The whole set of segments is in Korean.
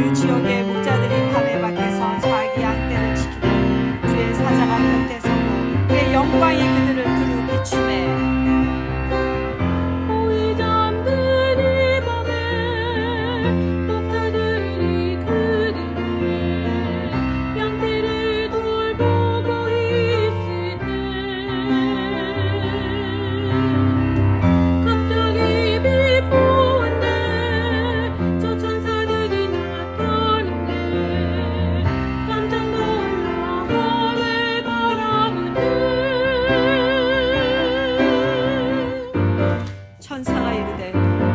그 지역의 목자들이 밤에 밖에서 자기 양떼를 지키더니 주의 사자가 곁에 서고 그의 영광이 그들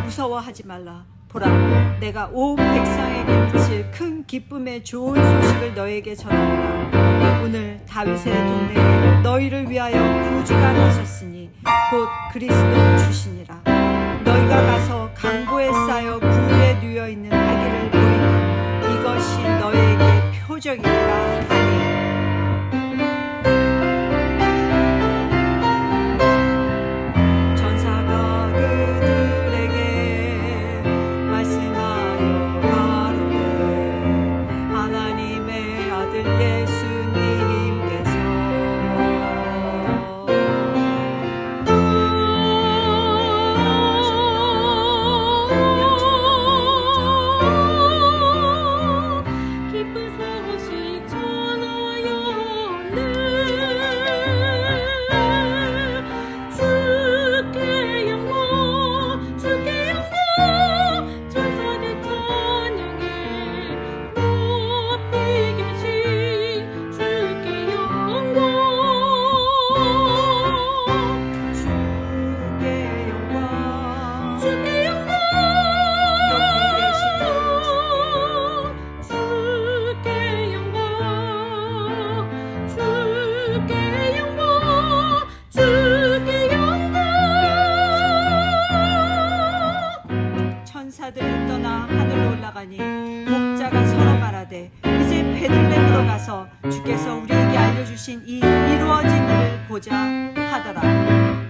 무서워하지 말라. 보라 내가 온 백성에게 미칠 큰 기쁨의 좋은 소식을 너에게 전하노라. 오늘 다윗의 동네에 너희를 위하여 구주가 나셨으니 곧 그리스도 주시니라. 너희가 가서 강보에 쌓여 구유에 누여 있는 아기를 보이니 이것이 너에게 표적이라 천사들이 떠나 하늘로 올라가니 목자가 서로 말하되 이제 베들레헴으로 가서 주께서 우리에게 알려주신 이 이루어진 일을 보자 하더라